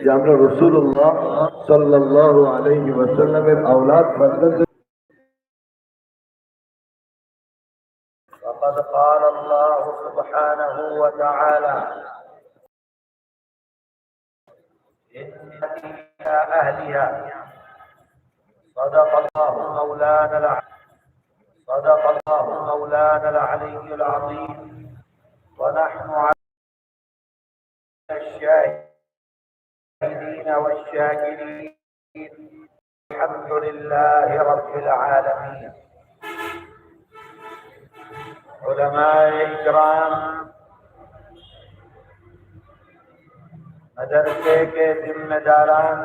যে আমরা রসুল্লাহ সাল্লাহ আলহি ওয়াসাল্লামের আওলাদ বান্দাদের وقد قال الله سبحانه وتعالى إن إلى أهلها صدق الله مولانا الع- صدق الله مولانا العلي العظيم ونحن على الشاهدين والشاكرين. الحمد لله رب العالمين. علماء اکرام مدرسے کے ذمہ داران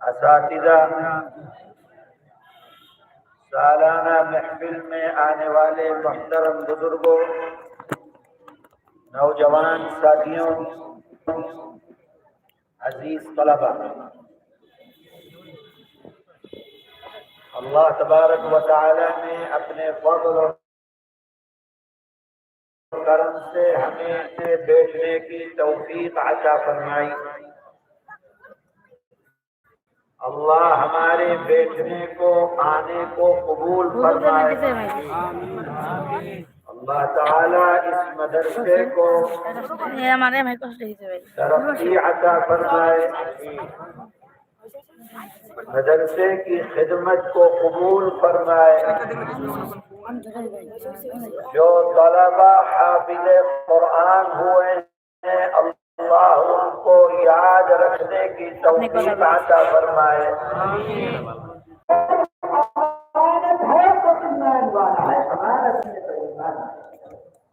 اساتذہ سالانہ محفل میں آنے والے محترم بزرگوں نوجوان ساتھیوں عزیز طلبہ اللہ تبارک و تعالی نے اپنے فضل و کرم سے ہمیں سے بیٹھنے کی توفیق عطا فرمائی۔ اللہ ہمارے بیٹھنے کو آنے کو قبول فرمائے۔ اللہ تعالیٰ اس مدرسے کو ترقی عطا فرمائے۔ مدرسے کی خدمت کو قبول فرمائے۔ جو طلبہ حافظ قرآن ہوئے ہیں اللہ ان کو یاد رکھنے کی توفیق عطا فرمائے۔ plata